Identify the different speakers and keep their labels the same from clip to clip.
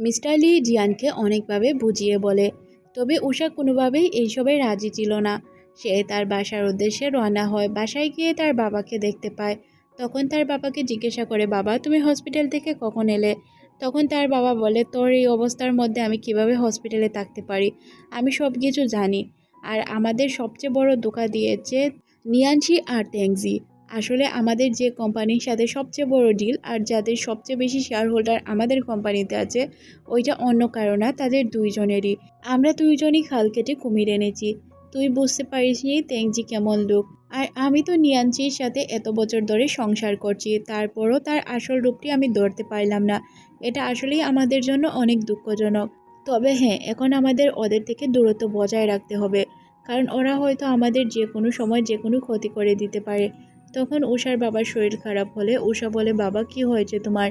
Speaker 1: Mister Lee জিয়ানকে অনেকভাবে বুঝিয়ে বলে, তবে উষা কোনোভাবেই এইসবে রাজি ছিল না। সে তার বাসার উদ্দেশ্যে রওনা হয়। বাসায় গিয়ে তার বাবাকে দেখতে পায়। তখন তার বাবাকে জিজ্ঞাসা করে, বাবা, তুমি হসপিটাল থেকে কখন এলে? তখন তার বাবা বলে, তোর এই অবস্থার মধ্যে আমি কীভাবে হসপিটালে থাকতে পারি? আমি সব কিছু জানি। আর আমাদের সবচেয়ে বড় ধোকা দিয়েছে নিয়ানসি আর ট্যাংজি আসলে আমাদের যে কোম্পানির সাথে সবচেয়ে বড় ডিল আর যাদের সবচেয়ে বেশি শেয়ার হোল্ডার আমাদের কোম্পানিতে আছে, ওইটা অন্য কারও না, তাদের দুইজনেরই। আমরা দুইজনই খাল কেটে কুমির এনেছি। তুই বুঝতে পারিস নি ট্যাংজি কেমন লোক। আর আমি তো নিয়ানচির সাথে এত বছর ধরে সংসার করছি, তারপরও তার আসল রূপটি আমি ধরতে পারলাম না। এটা আসলেই আমাদের জন্য অনেক দুঃখজনক। তবে হ্যাঁ এখন আমাদের ওদের থেকে দূরত্ব বজায় রাখতে হবে। কারণ ওরা হয়তো আমাদের যে কোনো সময় যে কোনো ক্ষতি করে দিতে পারে। তখন উষার বাবার শরীর খারাপ হলে উষা বলে, বাবা, কি হয়েছে তোমার?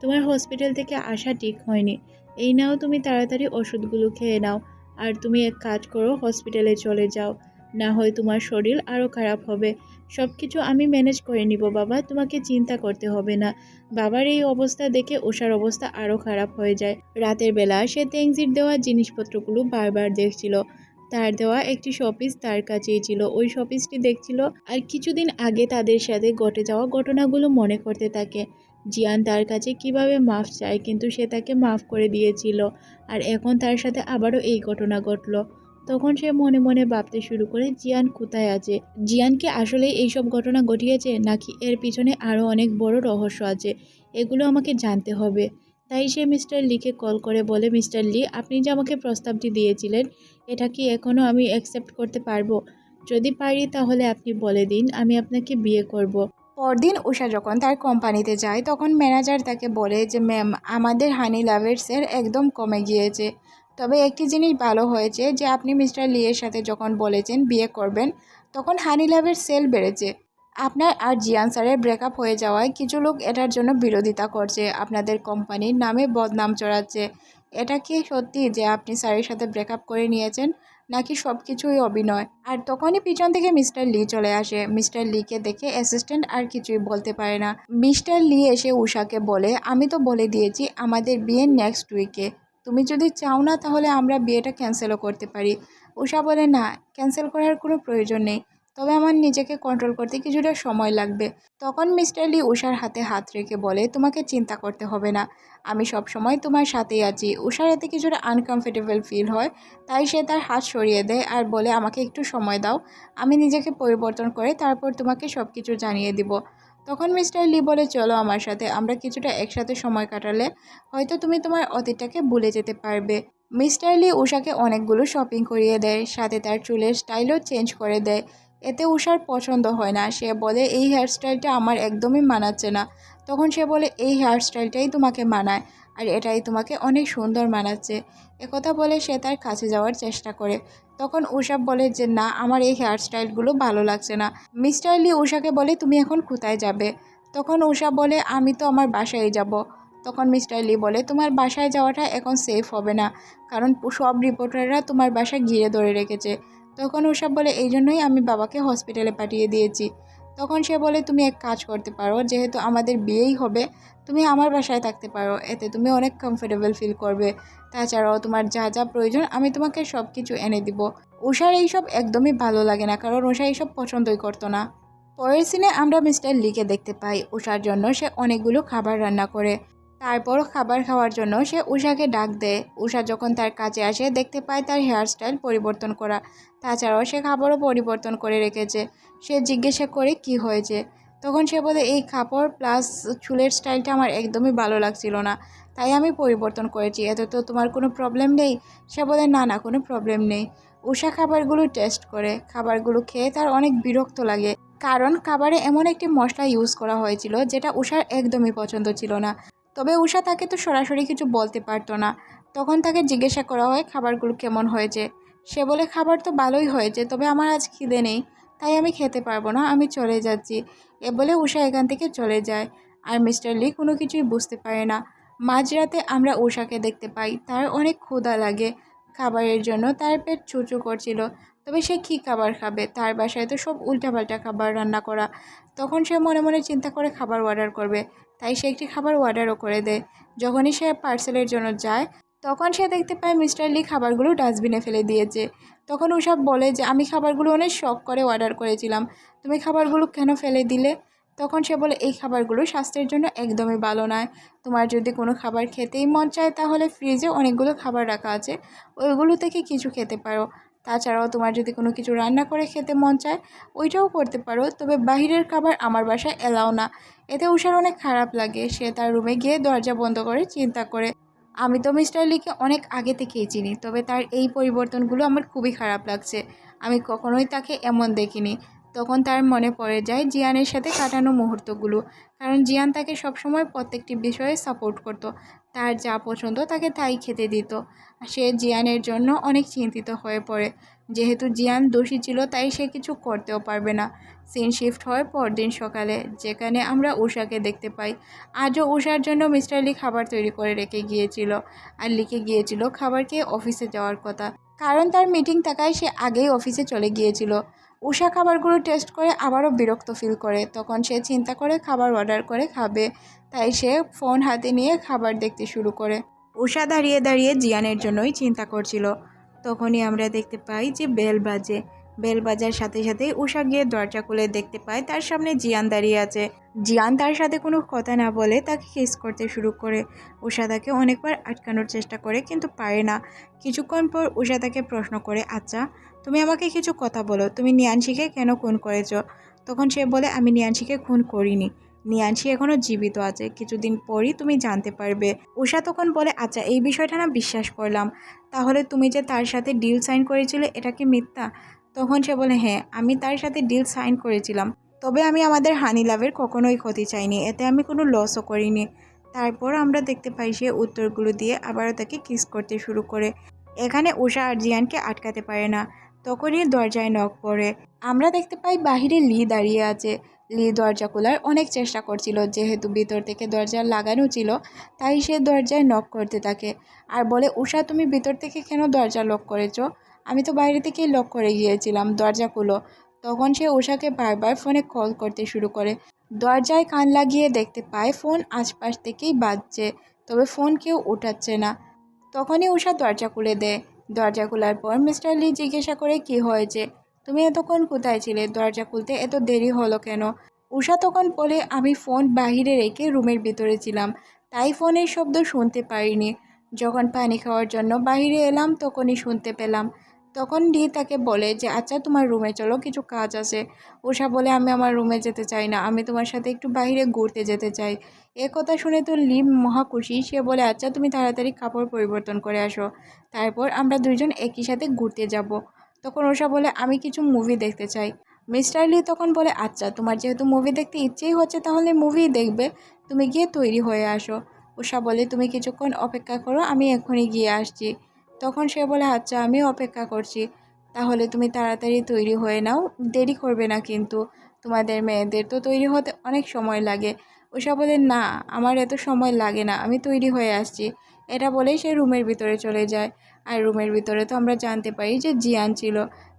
Speaker 1: তোমার হসপিটাল থেকে আসা ঠিক হয়নি। এই নাও, তুমি তাড়াতাড়ি ওষুধগুলো খেয়ে নাও। আর তুমি এক কাজ করো, হসপিটালে চলে যাও। না হয় তোমার শরীর আরও খারাপ হবে। সব কিছু আমি ম্যানেজ করে নিব, বাবা। তোমাকে চিন্তা করতে হবে না। বাবার এই অবস্থা দেখে উষার অবস্থা আরও খারাপ হয়ে যায়। রাতের বেলা সে তেংজির দেওয়া জিনিসপত্রগুলো বারবার দেখছিল। তার দেওয়া একটি শপিস তার কাছেই ছিল। ওই শপিসটি দেখছিল আর কিছুদিন আগে তাদের সাথে ঘটে যাওয়া ঘটনাগুলো মনে করতে থাকে। জিয়ান তার কাছে কীভাবে মাফ চায় কিন্তু সে তাকে মাফ করে দিয়েছিল আর এখন তার সাথে আবারও এই ঘটনা ঘটলো। তখন সে মনে মনে ভাবতে শুরু করে, জিয়ান কোথায় আছে? জিয়ানকে আসলে এইসব ঘটনা ঘটিয়েছে? নাকি এর পিছনে আরও অনেক বড় রহস্য আছে? এগুলো আমাকে জানতে হবে। তাই সে মিস্টার লিকে কল করে বলে, মিস্টার লি, আপনি যে আমাকে প্রস্তাবটি দিয়েছিলেন, এটা কি এখনও আমি অ্যাকসেপ্ট করতে পারব? যদি পারি তাহলে আপনি বলে দিন, আমি আপনাকে বিয়ে করব। পরদিন উষা যখন তার কোম্পানিতে যায়, তখন ম্যানেজার তাকে বলে যে, ম্যাম, আমাদের হানি লাভেরসের একদম কমে গিয়েছে। তবে একটি জিনিস ভালো হয়েছে যে, আপনি মিস্টার লিয়ের সাথে যখন বলেছেন বিয়ে করবেন, তখন হানি লাভের সেল বেড়েছে। আপনার আর জিয়ান স্যারের ব্রেকআপ হয়ে যাওয়ায় কিছু লোক এটার জন্য বিরোধিতা করছে, আপনাদের কোম্পানির নামে বদনাম চড়াচ্ছে। এটা কি সত্যি যে আপনি স্যারের সাথে ব্রেকআপ করে নিয়েছেন, নাকি সব কিছুই অভিনয়? আর তখনই পিছন থেকে মিস্টার লি চলে আসে। মিস্টার লিকে দেখে অ্যাসিস্ট্যান্ট আর কিছুই বলতে পারে না। মিস্টার লি এসে উষাকে বলে, আমি তো বলে দিয়েছি আমাদের বিয়ে নেক্সট উইকে তুমি যদি চাও না তাহলে আমরা বিয়েটা ক্যান্সেলও করতে পারি। উষা বলে, না ক্যান্সেল করার কোনো প্রয়োজন নেই। তবে আমার নিজেকে কন্ট্রোল করতে কিছুটা সময় লাগবে। তখন মিস্টার লি উষার হাতে হাত রেখে বলে, তোমাকে চিন্তা করতে হবে না। আমি সব সময় তোমার সাথেই আছি। উষার এতে কিছুটা আনকমফর্টেবল ফিল হয়, তাই সে তার হাত সরিয়ে দেয় আর বলে, আমাকে একটু সময় দাও। আমি নিজেকে পরিবর্তন করে তারপর তোমাকে সব কিছু জানিয়ে দিব। তখন মিস্টার লি বলে, চলো আমার সাথে, আমরা কিছুটা একসাথে সময় কাটালে হয়তো তুমি তোমার অতীতটাকে ভুলে যেতে পারবে। মিস্টার লি উষাকে অনেকগুলো শপিং করিয়ে দেয়, সাথে তার চুলের স্টাইলও চেঞ্জ করে দেয়। এতে উষার পছন্দ হয় না। সে বলে, এই হেয়ারস্টাইলটা আমার একদমই মানাচ্ছে না। তখন সে বলে, এই হেয়ারস্টাইলটাই তোমাকে মানায় আর এটাই তোমাকে অনেক সুন্দর মানাচ্ছে। একথা বলে সে তার কাছে যাওয়ার চেষ্টা করে। তখন উষা বলে যে, না, আমার এই হেয়ারস্টাইলগুলো ভালো লাগছে না। মিস্টার লি উষাকে বলে, তুমি এখন কোথায় যাবে? তখন উষা বলে, আমি তো আমার বাসায় যাব। তখন মিস্টার লি বলে, তোমার বাসায় যাওয়াটা এখন সেফ হবে না, কারণ সব রিপোর্টাররা তোমার বাসা ঘিরে ধরে রেখেছে। তখন উষা বলে, এই জন্যই আমি বাবাকে হসপিটালে পাঠিয়ে দিয়েছি। তখন সে বলে, তুমি এক কাজ করতে পারো, যেহেতু আমাদের বিয়েই হবে, তুমি আমার বাসায় থাকতে পারো। এতে তুমি অনেক কমফোর্টেবল ফিল করবে। তাছাড়াও তোমার যা যা প্রয়োজন, আমি তোমাকে সব কিছু এনে দিব। উষার এইসব একদমই ভালো লাগে না, কারণ উষা এইসব পছন্দই করতো না। পরের সিনে আমরা মিস্টার লিকে দেখতে পাই। উষার জন্য সে অনেকগুলো খাবার রান্না করে। তারপর খাবার খাওয়ার জন্য সে উষাকে ডাক দেয়। উষা যখন তার কাছে আসে, দেখতে পায় তার হেয়ারস্টাইল পরিবর্তন করা। তাছাড়াও সে খাবারও পরিবর্তন করে রেখেছে। সে জিজ্ঞাসা করে, কি হয়েছে? তখন সে বলে, এই কাপড় প্লাস চুলের স্টাইলটা আমার একদমই ভালো লাগছিল না। তাই আমি পরিবর্তন করেছি। এত তো তোমার কোনো প্রবলেম নেই? সে বলে, না না, কোনো প্রবলেম নেই। উষা খাবারগুলো টেস্ট করে। খাবারগুলো খেয়ে তার অনেক বিরক্ত লাগে। কারণ খাবারে এমন একটি মশলা ইউজ করা হয়েছিল, যেটা উষার একদমই পছন্দ ছিল না। তবে উষা তাকে তো সরাসরি কিছু বলতে পারতো না। তখন তাকে জিজ্ঞাসা করা হয়, খাবারগুলো কেমন হয়েছে? সে বলে, খাবার তো ভালোই হয়েছে, তবে আমার আজ খিদে নেই, তাই আমি খেতে পারব না, আমি চলে যাচ্ছি। এ বলে উষা এখান থেকে চলে যায়। আর মিস্টার লি কোনো কিছুই বুঝতে পারে না। মাঝরাতে আমরা উষাকে দেখতে পাই, তার অনেক ক্ষুধা লাগে। খাবারের জন্য তার পেট চুচু করছিল, তবে সে কী খাবার খাবে? তার বাসায় তো সব উল্টাপাল্টা খাবার রান্না করা। তখন সে মনে মনে চিন্তা করে খাবার অর্ডার করবে। তাই সে একটি খাবার অর্ডারও করে দেয়। যখনই সে পার্সেলের জন্য যায়, তখন সে দেখতে পায় মিস্টার লি খাবারগুলো ডাস্টবিনে ফেলে দিয়েছে। তখন ওসব বলে যে, আমি খাবারগুলো অনেক শখ করে অর্ডার করেছিলাম। তুমি খাবারগুলো কেন ফেলে দিলে? তখন সে বলে, এই খাবারগুলো স্বাস্থ্যের জন্য একদমই ভালো নয়। তোমার যদি কোনো খাবার খেতেই মন চায়, তাহলে ফ্রিজে অনেকগুলো খাবার রাখা আছে। ওইগুলো থেকে কিছু খেতে পারো। তাছাড়াও তোমার যদি কোনো কিছু রান্না করে খেতে মন চায়, ওইটাও করতে পারো। তবে বাহিরের খাবার আমার বাসায় এলাও না। এতে উষার অনেক খারাপ লাগে। সে তার রুমে গিয়ে দরজা বন্ধ করে চিন্তা করে। আমি তো মিস্টার লিকে অনেক আগে থেকেই চিনি, তবে তার এই পরিবর্তনগুলো আমার খুবই খারাপ লাগছে। আমি কখনোই তাকে এমন দেখিনি। তখন তার মনে পড়ে যায় জিয়ানের সাথে কাটানো মুহূর্তগুলো। কারণ জিয়ান তাকে সবসময় প্রত্যেকটি বিষয়ে সাপোর্ট করত। তার যা পছন্দ তাকে তাই খেতে দিত। সে জিয়ানের জন্য অনেক চিন্তিত হয়ে পড়ে। যেহেতু জিয়ান দোষী ছিল তাই সে কিছু করতেও পারবে না। সিন শিফট হয় পরদিন সকালে, যেখানে আমরা উষাকে দেখতে পাই। আজও উষার জন্য মিস্টার লি খাবার তৈরি করে রেখে গিয়েছিল। আর লিখে গিয়েছিল খাবার খেয়ে অফিসে যাওয়ার কথা। কারণ তার মিটিং থাকায় সে আগেই অফিসে চলে গিয়েছিল। উষা খাবারগুলো টেস্ট করে আবারও বিরক্ত ফিল করে। তখন সে চিন্তা করে খাবার অর্ডার করে খাবে। তাই সে ফোন হাতে নিয়ে খাবার দেখতে শুরু করে। উষা দাঁড়িয়ে দাঁড়িয়ে জিয়ানের জন্যই চিন্তা করছিল। তখনই আমরা দেখতে পাই যে বেল বাজে। বেল বাজার সাথে সাথে উষা গিয়ে দরজা খুলে দেখতে পায় তার সামনে জিয়ান দাঁড়িয়ে আছে। জিয়ান তার সাথে কোনো কথা না বলে তাকে কিস করতে শুরু করে। উষা তাকে অনেকবার আটকানোর চেষ্টা করে কিন্তু পারে না। কিছুক্ষণ পর উষা তাকে প্রশ্ন করে আচ্ছা তুমি আমাকে কিছু কথা বলো, তুমি নিয়ানশিকে কেন খুন করেছ? তখন সে বলে, আমি নিয়ানশিকে খুন করিনি। নিয়ানশি এখনও জীবিত আছে, কিছুদিন পরই তুমি জানতে পারবে। উষা তখন বলে আচ্ছা এই বিষয়টা না বিশ্বাস করলাম। তাহলে তুমি যে তার সাথে ডিল সাইন করেছিলে, এটা কি মিথ্যা? তখন সে বলে হ্যাঁ আমি তার সাথে ডিল সাইন করেছিলাম। তবে আমি আমাদের হানি লাভের কখনোই ক্ষতি চাইনি, এতে আমি কোনো লসও করিনি। তারপর আমরা দেখতে পাই সে উত্তরগুলো দিয়ে আবারও তাকে কিস করতে শুরু করে। এখানে উষা আর জিয়ানকে আটকাতে পারে না। তখনই দরজায় নখ পড়ে। আমরা দেখতে পাই বাহিরে লি দাঁড়িয়ে আছে। লি দরজা খোলার অনেক চেষ্টা করছিল, যেহেতু ভিতর থেকে দরজা লাগানো ছিল, তাই সে দরজায় নক করতে থাকে। আর বলে, উষা, তুমি ভিতর থেকে কেন দরজা লক করেছ? আমি তো বাইরে থেকেই লক করে গিয়েছিলাম, দরজা খুলো। তখন সে উষাকে বারবার ফোনে কল করতে শুরু করে। দরজায় কান লাগিয়ে দেখতে পায়, ফোন আশপাশ থেকেই বাজছে, তবে ফোন কেউ উঠাচ্ছে না। তখনই উষা দরজা খুলে দেয়। দরজা খোলার পর মিস্টার লি জিজ্ঞাসা করে, কি হয়েছে? তুমি এতক্ষণ কোথায় ছিলে? দরজা খুলতে এত দেরি হলো কেন? উষা তখন বলে, আমি ফোন বাহিরে রেখে রুমের ভিতরে ছিলাম, তাই ফোনের শব্দ শুনতে পারিনি। যখন পানি খাওয়ার জন্য বাহিরে এলাম, তখনই শুনতে পেলাম। তখন ডি তাকে বলে যে আচ্ছা তোমার রুমে চলো, কিছু কাজ আছে। উষা বলে, আমি আমার রুমে যেতে চাই না, আমি তোমার সাথে একটু বাইরে ঘুরতে যেতে চাই। এ কথা শুনে তো লিম মহা খুশি, সে বলে আচ্ছা তুমি তাড়াতাড়ি কাপড় পরিবর্তন করে আসো, তারপর আমরা দুইজন একই সাথে ঘুরতে যাব। তখন উষা বলে, আমি কিছু মুভি দেখতে চাই। মিস্টার লি তখন বলে আচ্ছা তোমার যেহেতু মুভি দেখতে ইচ্ছেই হচ্ছে, তাহলে মুভি দেখবে, তুমি গিয়ে তৈরি হয়ে আসো। উষা বলে, তুমি কিছুক্ষণ অপেক্ষা করো, আমি এখনই গিয়ে আসছি। তখন সে বলে আচ্ছা আমিও অপেক্ষা করছি। তাহলে তুমি তাড়াতাড়ি তৈরি হয়ে নাও। দেরি করবে না কিন্তু। তোমাদের মেয়েদের তো তৈরি হতে অনেক সময় লাগে। উষা বলে, না, আমার এত সময় লাগে না। আমি তৈরি হয়ে আসছি। এটা বলেই সে রুমের ভিতরে চলে যায়। আর রুমের ভিতরে তো আমরা জানতে পারি যে জিয়ান ছিল।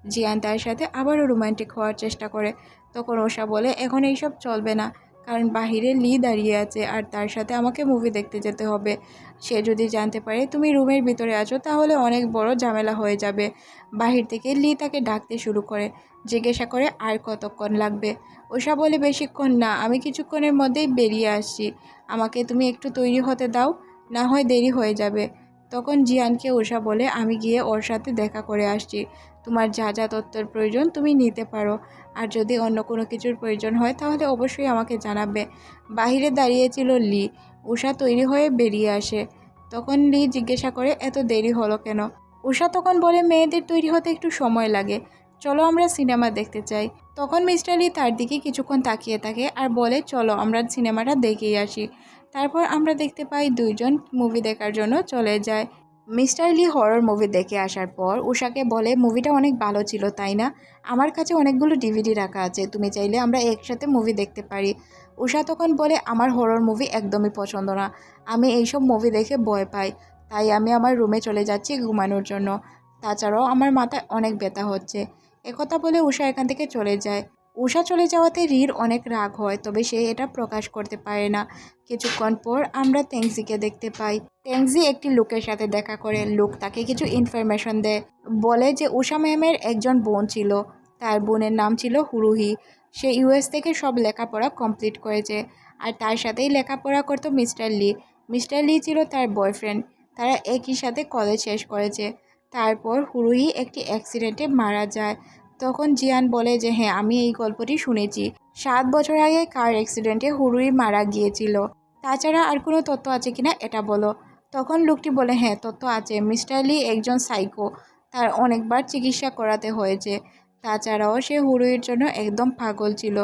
Speaker 1: জিয়ান তার সাথে আবারও রোমান্টিক হওয়ার চেষ্টা করে। তখন ওষা বলে, এখন এইসব চলবে না। কারণ বাহিরে লি দাঁড়িয়ে আছে আর তার সাথে আমাকে মুভি দেখতে যেতে হবে। সে যদি জানতে পারে তুমি রুমের ভিতরে আছো, তাহলে অনেক বড় ঝামেলা হয়ে যাবে। বাহির থেকে লি তাকে ডাকতে শুরু করে, জিজ্ঞাসা করে আর কতক্ষণ লাগবে? ওষা বলে, বেশিক্ষণ না, আমি কিছুক্ষণের মধ্যেই বেরিয়ে আসছি। আমাকে তুমি একটু তৈরি হতে দাও, না হয় দেরি হয়ে যাবে। তখন জিয়ানকে ওষা বলে, আমি গিয়ে ওর সাথে দেখা করে আসছি। তোমার যা যা তথ্যের প্রয়োজন তুমি নিতে পারো। আর যদি অন্য কোনো কিছুর প্রয়োজন হয়, তাহলে অবশ্যই আমাকে জানাবে। বাহিরে দাঁড়িয়েছিল লি। উষা তৈরি হয়ে বেরিয়ে আসে। তখন লি জিজ্ঞাসা করে, এত দেরি হলো কেন? উষা তখন বলে, মেয়েদের তৈরি হতে একটু সময় লাগে। চলো আমরা সিনেমা দেখতে চাই। তখন মিস্টার লি তার দিকে কিছুক্ষণ তাকিয়ে থাকে আর বলে, চলো, আমরা সিনেমাটা দেখেই আসি। তারপর আমরা দেখতে পাই দুইজন মুভি দেখার জন্য চলে যায়। মিস্টার লি হরর মুভি দেখে আসার পর উষাকে বলে, মুভিটা অনেক ভালো ছিল, তাই না? আমার কাছে অনেকগুলো ডিভিডি রাখা আছে, তুমি চাইলে আমরা একসাথে মুভি দেখতে পারি। উষা তখন বলে, আমার হরর মুভি একদমই পছন্দ না। আমি এইসব মুভি দেখে ভয় পাই, তাই আমি আমার রুমে চলে যাচ্ছি ঘুমানোর জন্য। তাছাড়াও আমার মাথায় অনেক ব্যথা হচ্ছে। একথা বলে উষা এখান থেকে চলে যায়। উষা চলে যাওয়াতে রির অনেক রাগ হয়, তবে সে এটা প্রকাশ করতে পারে না। কিছুক্ষণ পর আমরা তেংজিকে দেখতে পাই। তেংজি একটি লোকের সাথে দেখা করে, লোক তাকে কিছু ইনফরমেশন দেয়। বলে যে উষা ম্যামের একজন বোন ছিল। তার বোনের নাম ছিল হুরুহি। সে ইউএস থেকে সব লেখাপড়া কমপ্লিট করেছে। আর তার সাথেই লেখাপড়া করতো মিস্টার লি। মিস্টার লি ছিল তার বয়ফ্রেন্ড তারা একই সাথে কলেজ শেষ করেছে। তারপর হুরুহি একটি অ্যাক্সিডেন্টে মারা যায়। তখন জিয়ান বলে যে হ্যাঁ আমি এই গল্পটি শুনেছি। সাত বছর আগে কার অ্যাক্সিডেন্টে হুরুই মারা গিয়েছিল? তাছাড়া আর কোনো তথ্য আছে কিনা এটা বলো? তখন লোকটি বলে হ্যাঁ তথ্য আছে। মিস্টার লি একজন সাইকো তার অনেকবার চিকিৎসা করাতে হয়েছে। তাছাড়াও সে হুরুইয়ের জন্য একদম পাগল ছিল।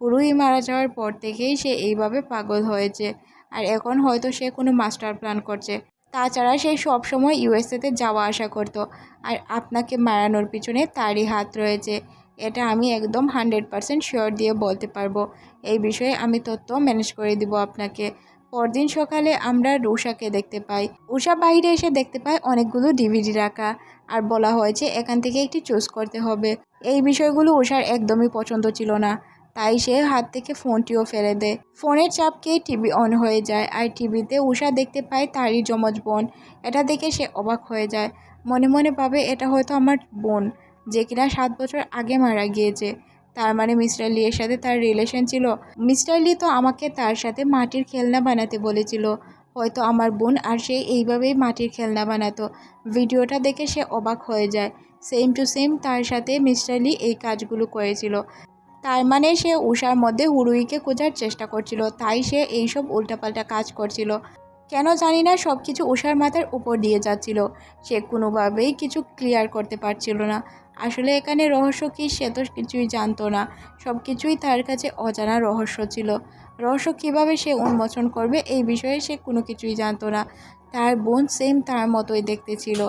Speaker 1: হুরুই মারা যাওয়ার পর থেকেই সে এইভাবে পাগল হয়েছে। আর এখন হয়তো সে কোনো মাস্টার প্ল্যান করছে। তাছাড়া সে সবসময় ইউএসএতে যাওয়া আসা করতো। আর আপনাকে মারানোর পিছনে তারই হাত রয়েছে। এটা আমি একদম হান্ড্রেড পারসেন্ট শিওর দিয়ে বলতে পারব। এই বিষয়ে আমি তথ্য ম্যানেজ করে দিব আপনাকে। পরদিন সকালে আমরা উষাকে দেখতে পাই। উষা বাইরে এসে দেখতে পাই অনেকগুলো ডিভিডি রাখা। আর বলা হয়েছে এখান থেকে একটি চুজ করতে হবে। এই বিষয়গুলো উষার একদমই পছন্দ ছিল না। তাই সে হাত থেকে ফোনটিও ফেলে দেয়। ফোনের চাপকে টিভি অন হয়ে যায় আর টিভিতে উষা দেখতে পায় তারই যমজ বোন। এটা দেখে সে অবাক হয়ে যায়। মনে মনে ভাবে, এটা হয়তো আমার বোন, যে কিনা সাত বছর আগে মারা গিয়েছে। তার মানে মিস্টার লির সাথে তার রিলেশন ছিল। মিস্টার লি তো আমাকে তার সাথে মাটির খেলনা বানাতে বলেছিল। হয়তো আমার বোন আর সে এইভাবেই মাটির খেলনা বানাতো। ভিডিওটা দেখে সে অবাক হয়ে যায়। সেম টু সেম তার সাথে মিস্টার লি এই কাজগুলো করেছিল। তার মানে সে উষার মধ্যে হুরুইকে খোঁজার চেষ্টা করছিল, তাই সে এইসব উল্টাপাল্টা কাজ করছিল। কেন জানি না সব কিছু উষার মাথার উপর দিয়ে যাচ্ছিল। সে কোনোভাবেই কিছু ক্লিয়ার করতে পারছিল না। আসলে এখানে রহস্য কী সে তো কিছুই জানতো না। সব কিছুই তার কাছে অজানা রহস্য ছিল। রহস্য কীভাবে সে উন্মোচন করবে এই বিষয়ে সে কোনো কিছুই জানতো না। তার বোন সেম তার মতোই দেখতে ছিল।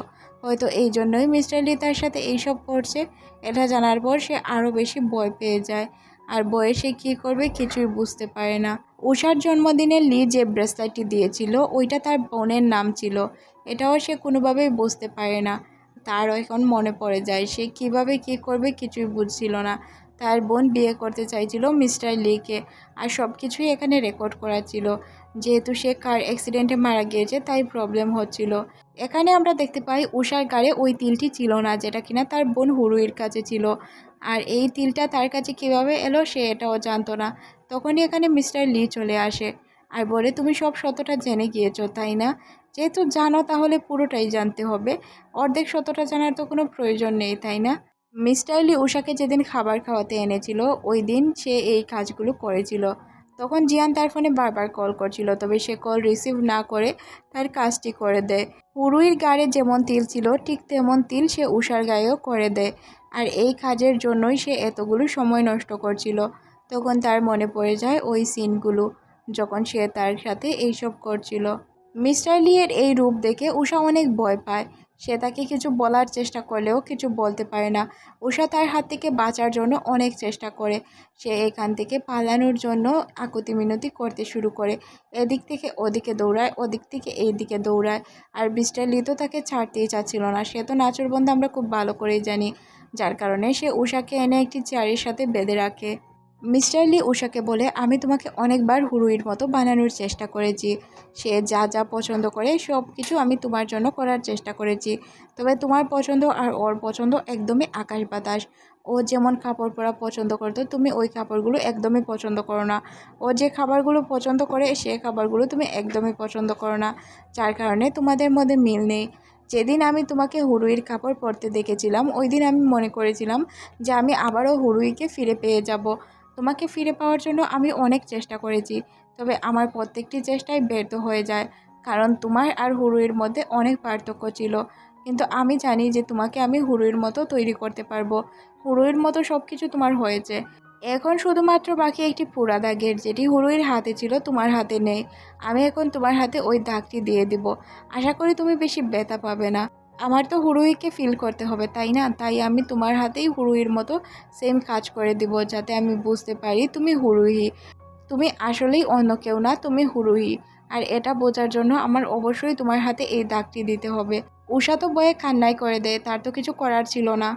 Speaker 1: হয়তো এই জন্যই মিস্টার লি তার সাথে এইসব করছে। এটা জানার পর সে আরও বেশি ভয় পেয়ে যায়। আর বয়ে সে কী করবে কিছুই বুঝতে পারে না। উষার জন্মদিনে লি যে ব্রেসলেটটি দিয়েছিল, ওইটা তার বোনের নাম ছিল। এটাও সে কোনোভাবেই বুঝতে পারে না। তার এখন মনে পড়ে যায়, সে কীভাবে কি করবে কিছুই বুঝছিল না। তার বোন বিয়ে করতে চাইছিল মিস্টার লিকে আর সব কিছুই এখানে রেকর্ড করা ছিল। যেহেতু সে কার অ্যাক্সিডেন্টে মারা গিয়েছে, তাই প্রবলেম হচ্ছিল। এখানে আমরা দেখতে পাই উষার গাড়ে ওই তিলটি ছিল না, যেটা কিনা তার বোন হুরুইর কাছে ছিল। আর এই তিলটা তার কাছে কীভাবে এলো সে এটাও জানতো না। তখনই এখানে মিস্টার লি চলে আসে আর বলে, তুমি সব সতটা জেনে গিয়েছো, তাই না? যেহেতু জানো, তাহলে পুরোটাই জানতে হবে। অর্ধেক সতটা জানার তো কোনো প্রয়োজন নেই, তাই না? মিস্টার লি উষাকে যেদিন খাবার খাওয়াতে এনেছিল, ওই দিন সে এই কাজগুলো করেছিল। তখন জিয়ান তার ফোনে বারবার কল করছিল, তবে সে কল রিসিভ না করে তার কাজটি করে দেয়। পুরুইর গায়ে যেমন তিল ছিল, ঠিক তেমন তিল সে উষার গায়েও করে দেয়। আর এই কাজের জন্যই সে এতগুলো সময় নষ্ট করছিল। তখন তার মনে পড়ে যায় ওই সিনগুলো, যখন সে তার সাথে এইসব করছিল। মিস্টার লিয়ের এই রূপ দেখে উষা অনেক ভয় পায়। সে তাকে কিছু বলার চেষ্টা করলেও কিছু বলতে পারে না। উষা তার হাত থেকে বাঁচার জন্য অনেক চেষ্টা করে। সে এখান থেকে পালানোর জন্য আকুতি মিনতি করতে শুরু করে। এদিক থেকে ওদিকে দৌড়ায়, ওদিক থেকে এই দিকে দৌড়ায়। আর মিস্টার লি তো তাকে ছাড়তেই চাচ্ছিল না। সে তো নাচুর বন্ধু আমরা খুব ভালো করেই জানি। যার কারণে সে উষাকে এনে একটি চেয়ারের সাথে বেঁধে রাখে। মিস্টার লি উষাকে বলে, আমি তোমাকে অনেকবার হুরুইর মতো বানানোর চেষ্টা করেছি। সে যা যা পছন্দ করে, সব কিছু আমি তোমার জন্য করার চেষ্টা করেছি। তবে তোমার পছন্দ আর ওর পছন্দ একদমই আকাশ বাতাস। ও যেমন কাপড় পরা পছন্দ করতো, তুমি ওই কাপড়গুলো একদমই পছন্দ করো না। ও যে খাবারগুলো পছন্দ করে, সে খাবারগুলো তুমি একদমই পছন্দ করো না। যার কারণে তোমাদের মধ্যে মিল নেই। যেদিন আমি তোমাকে হুরুইর কাপড় পরতে দেখেছিলাম, ওই দিন আমি মনে করেছিলাম যে আমি আবারও হুরুইকে ফিরে পেয়ে যাব। তোমাকে ফিরে পাওয়ার জন্য আমি অনেক চেষ্টা করেছি, তবে আমার প্রত্যেকটি চেষ্টায় ব্যর্থ হয়ে যায়। কারণ তোমার আর হুরুইর মধ্যে অনেক পার্থক্য ছিল। কিন্তু আমি জানি যে তোমাকে আমি হুরুইর মতো তৈরি করতে পারব। হুরুইর মতো সব কিছু তোমার হয়েছে। এখন শুধুমাত্র বাকি একটি পোড়া দাগের, যেটি হুরুইর হাতে ছিল, তোমার হাতে নেই। আমি এখন তোমার হাতে ওই দাগটি দিয়ে দিব। আশা করি তুমি বেশি ব্যথা পাবে না। আমার তো হুরুইকে ফিল করতে হবে, তাই না? তাই আমি তোমার হাতেই হুড়ুইয়ের মতো সেম কাজ করে দিব যাতে আমি বুঝতে পারি তুমি হুড়ুহি তুমি আসলেই অন্য কেউ না, তুমি হুড়ুহি আর এটা বোঝার জন্য আমার অবশ্যই তোমার হাতে এই দাগটি দিতে হবে। উষা তো বয়ে কান্নাই করে দেয়, তার তো কিছু করার ছিল না।